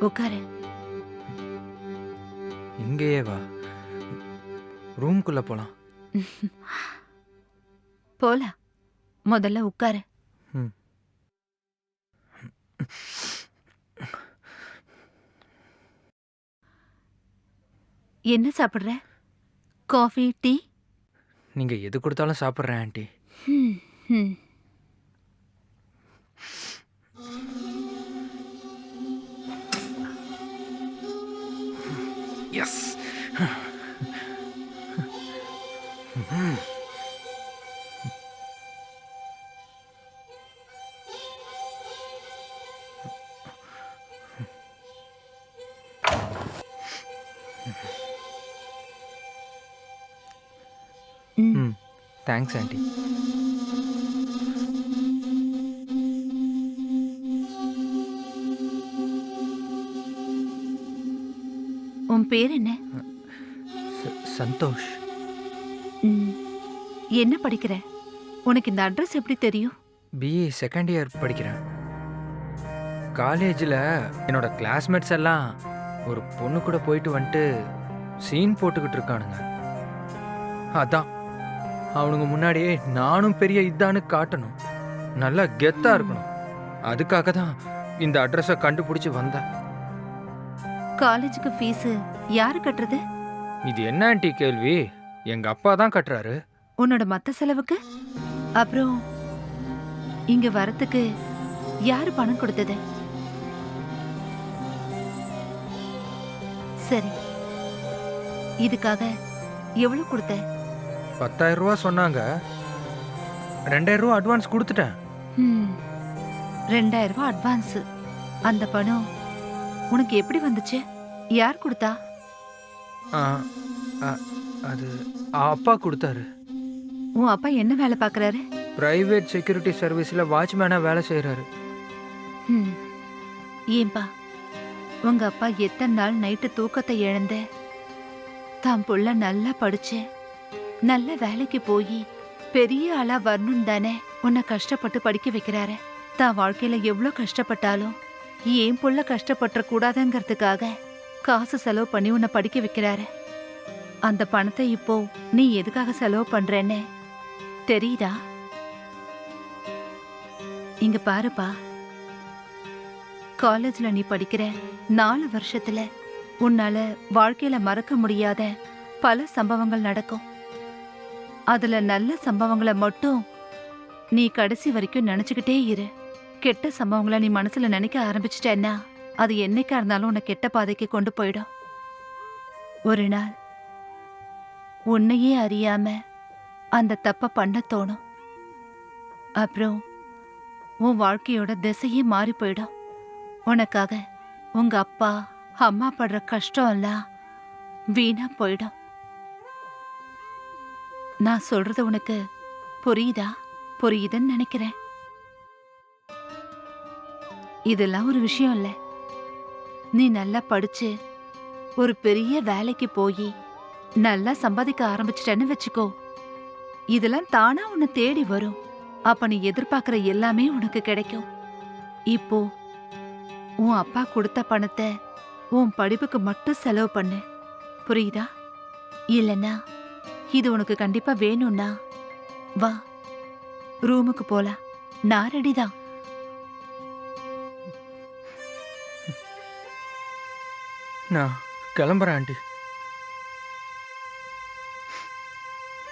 உட்காரு. இங்கேயே வா. ரூம்குள்ள போலாம். போலாம். முதல்ல உட்காரு. என்ன சாப்பிடுற? Coffee tea? நீங்க எது கொடுத்தாலும் சாப்பிட்றேன் ஆண்டி. ம், ம். எஸ் ம். ம் உன் பேர் என்ன? சந்தோஷ். என்ன படிக்கிற? உனக்கு இந்த அட்ரஸ் எப்படி தெரியும்? பிஏ செகண்ட் இயர் படிக்கிறேன். காலேஜில் என்னோட கிளாஸ்மேட்ஸ் எல்லாம் ஒரு பொண்ணு கூட போயிட்டு வந்துட்டு சீன் போட்டுக்கிட்டு இருக்கானுங்க. அதான். அவனுங்க முன்னாடியே நானும் பெரிய இதான்னு காட்டணும். நல்லா கெத்தா இருக்கணும். அதுக்காக தான் இந்த அட்ரஸை கண்டுபிடிச்சி வந்தேன். காலேஜுக்கு ஃபீஸ் யாரு கட்டுறது? இது என்ன ஆண்டி கேள்வி? எங்க அப்பா தான் கட்டுறாரு. உன்னோட மத்த செலவுக்கு? அப்புறம் இங்க வரத்துக்கு யாரு பணம் கொடுத்தது? சரி. இதுக்காக எவ்வளவு கொடுத்த? பத்தாயிரம் ரூபா சொன்னாங்க. ரெண்டாயிரம் ரூபா அட்வான்ஸ் கொடுத்துட்டேன். ம். ரெண்டாயிரம் ரூபாய் அட்வான்ஸ் அந்த பணம் உனக்கு எப்படி வந்துச்சு? யார் கொடுத்தா? அது அப்பா கொடுத்தாரு. உன் அப்பா என்ன வேலை பார்க்கறாரு? பிரைவேட் செக்யூரிட்டி சர்வீஸில் வாட்ச்மேனாக வேலை செய்கிறாரு ம். ஏன்பா உங்க அப்பா எத்தனை நாள் நைட்டு தூக்கத்தை இழந்த? தான் புள்ள நல்லா படிச்சு நல்ல வேலைக்கு போய் பெரிய ஆளா வரணும் தானே உன்னை கஷ்டப்பட்டு படிக்க வைக்கிறாரு? தான் வாழ்க்கையில எவ்வளோ கஷ்டப்பட்டாலும் ஏன் புள்ள கஷ்டப்பட்டுற கூடாதுங்கிறதுக்காக காசு செலவு பண்ணி உன்னை படிக்க வைக்கிறாரு. அந்த பணத்தை இப்போ நீ எதுக்காக செலவு பண்றேன்னு தெரியுதா? இங்க பாருப்பா. காலேஜ்ல நீ படிக்கிற நாலு வருஷத்துல உன்னால வாழ்க்கையில மறக்க முடியாத பல சம்பவங்கள் நடக்கும். அதுல நல்ல சம்பவங்களை மட்டும் நீ கடைசி வரைக்கும் நினைச்சுக்கிட்டே இரு. கெட்ட சம்பவங்களை நீ மனசுல நினைக்க ஆரம்பிச்சிட்டேன்னா அது என்னைக்கா இருந்தாலும் உன்னை கெட்ட பாதைக்கு கொண்டு போயிடும். ஒரு நாள் உன்னையே அறியாம அந்த தப்ப பண்ண தோணும். அப்புறம் உன் வாழ்க்கையோட திசையே மாறி போயிடும். உனக்காக உங்க அப்பா அம்மா படுற கஷ்டம் எல்லாம் வீணா போயிடும். நான் சொல்றது உனக்கு புரியுதா? புரியுதுன்னு நினைக்கிறேன். இதெல்லாம் ஒரு விஷயம் இல்ல. நீ நல்லா படிச்சு ஒரு பெரிய வேலைக்கு போய் நல்லா சம்பாதிக்க ஆரம்பிச்சிட்டேன்னு வச்சுக்கோ. இதெல்லாம் தானா உன்னை தேடி வரும். அப்ப நீ எதிர்பார்க்கிற எல்லாமே உனக்கு கிடைக்கும். இப்போ உன் அப்பா கொடுத்த பணத்தை உன் படிப்புக்கு மட்டும் செலவு பண்ணு. புரியுதா? இல்லைன்னா இது உனக்கு கண்டிப்பா வேணும்னா வா. ரூமுக்கு போலாம். நான் ரெடிதான் நான் கிளம்புறேன் ஆண்டி.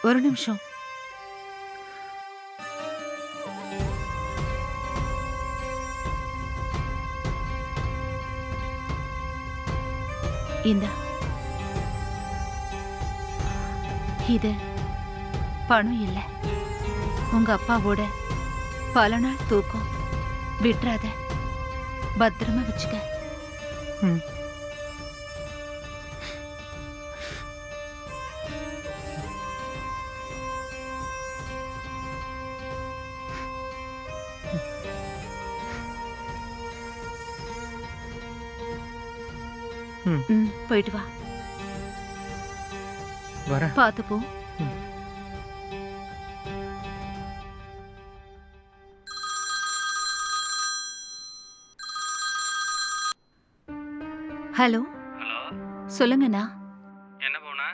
ஒரு நிமிஷம். இந்த. இது பணம் இல்ல. உங்க அப்பாவோட பல நாள் தூக்கம். விட்டுறாத. பத்திரமா வச்சுக்க. ம். ம். ம் போயிட்டு வா. பார்த்து போ. ஹலோ. ஹலோ. சொல்லுங்கண்ணா என்ன போனா?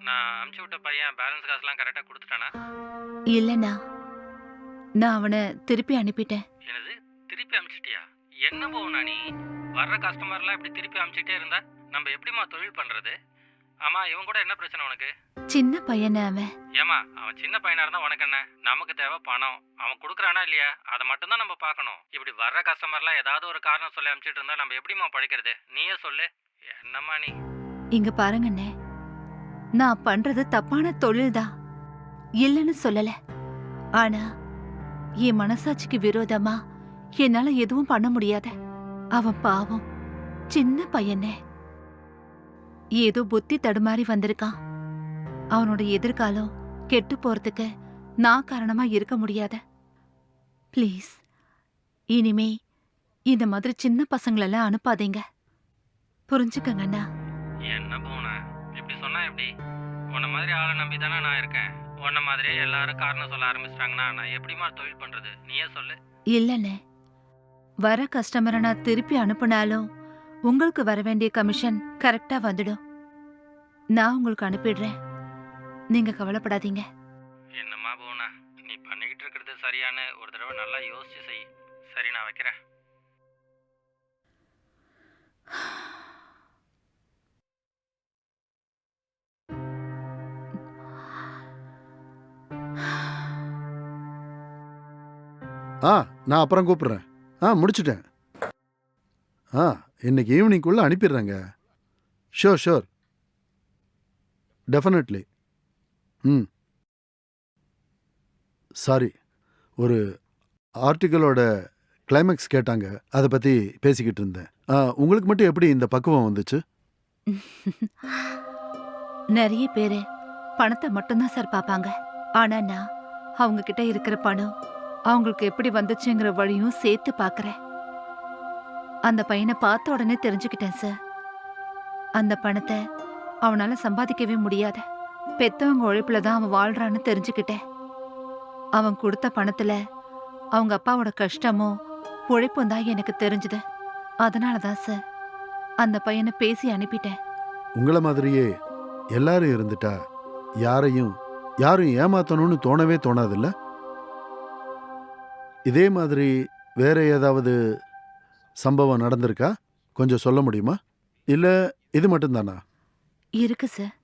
நான் அமுச்சு விட்ட பையன் பேலன்ஸ் காசுலாம் கரெக்டாக கொடுத்துட்டானா? இல்லைண்ணா. நான் அவனை திருப்பி அனுப்பிட்டேன். எனது திருப்பி அமுச்சிட்டியா? என்ன போனா நீ? வர்ற கஸ்டமர்லாம் இப்படி திருப்பி அமுச்சிட்டே இருந்தா? நம்ம எப்படிம்மா தொழில் பண்றது? ஆமா இவன் கூட என்ன பிரச்சனை உனக்கு? சின்ன பையனை அவன். ஏமா அவன் சின்ன பையனா இருந்தா உனக்கு என்ன? நமக்கு தேவை பணம். அவன் கொடுக்குறானா இல்லையா? அதை மட்டும் தான் நம்ம பார்க்கணும். இப்படி வர்ற கஸ்டமர்லாம் ஏதாவது ஒரு காரணம் சொல்லி அமுச்சிட்டு இருந்தா நம்ம எப்படிம்மா பழைக்கிறது நீயே சொல்லு. என்னம்மா நீ? இங்க பாருங்கண்ணே. நான் பண்றது தப்பான தொழில்தான் இல்லைன்னு சொல்லல. ஆனா என் மனசாட்சிக்கு விரோதமா என்னால எதுவும் பண்ண முடியாத. அவன் பாவம். சின்ன பையனே. ஏதோ புத்தி தடுமாறி வந்திருக்கான். அவனோட எதிர்காலம் கெட்டு போறதுக்கு நான் காரணமா இருக்க முடியாத. ப்ளீஸ் இனிமே இந்த மாதிரி சின்ன பசங்களெல்லாம் அனுப்பாதீங்க. புரிஞ்சுக்கங்கண்ணா என்ன போன? இப்படி சொன்னா எப்படி? உன்ன மாதிரி ஆளை நம்பி தானே நான் இருக்கேன். உன்ன மாதிரியே எல்லாரும் காரணம் சொல்ல ஆரம்பிச்சிட்டாங்கன்னா நான் எப்படிம்மா தொழில் பண்றது? நீயே சொல்லு. இல்லைண்ணே. வர கஸ்டமரை நான் திருப்பி அனுப்புனாலும் உங்களுக்கு வர வேண்டிய கமிஷன் கரெக்டா வந்துடும். நான் உங்களுக்கு அனுப்பிடுறேன். நீங்க கவலைப்படாதீங்க. என்னம்மா போனா? நீ பண்ணிக்கிட்டு இருக்கிறது சரியான்னு ஒரு தடவை நல்லா யோசிச்சு செய். சரி நான் வைக்கிறேன். ஆ நான் அப்புறம் கூப்பிட்றேன். ஆ முடிச்சிட்டேன். ஆ. இன்னைக்கு ஈவினிங்குள்ளே அனுப்பிடுறேங்க. ஷோர் ஷோர் டெஃபினெட்லி ம். சாரி ஒரு ஆர்டிக்கலோட கிளைமேக்ஸ் கேட்டாங்க. அதை பற்றி பேசிக்கிட்டு இருந்தேன். ஆ, உங்களுக்கு மட்டும் எப்படி இந்த பக்குவம் வந்துச்சு? நிறைய பேர் பணத்தை மட்டும்தான் சார் பார்ப்பாங்க. ஆனால் நான் அவங்க கிட்ட இருக்கிற பணம் அவங்களுக்கு எப்படி வந்துச்சுங்கிற வழியும் சேர்த்து பார்க்குறேன். அந்த பையனை பார்த்த உடனே தெரிஞ்சுக்கிட்டேன் சார். அந்த பணத்தை அவனால சம்பாதிக்கவே முடியாத. பெத்தவங்க உழைப்புல தான் அவன் வாழ்றான்னு தெரிஞ்சுக்கிட்டேன். அவன் கொடுத்த பணத்துல அவங்க அப்பாவோட கஷ்டமும் உழைப்பும் தான் எனக்கு தெரிஞ்சுது. அதனால தான் சார் அந்த பையனை பேசி அனுப்பிட்டேன். உங்களை மாதிரியே எல்லாரும் இருந்துட்டா யாரையும் யாரும் ஏமாத்தணும்னு தோணவே தோணாதுல்ல? இதே மாதிரி வேற ஏதாவது சம்பவம் நடந்திருக்கா? கொஞ்சம் சொல்ல முடியுமா? இல்ல இது மட்டும்தானா? இருக்கு சார்.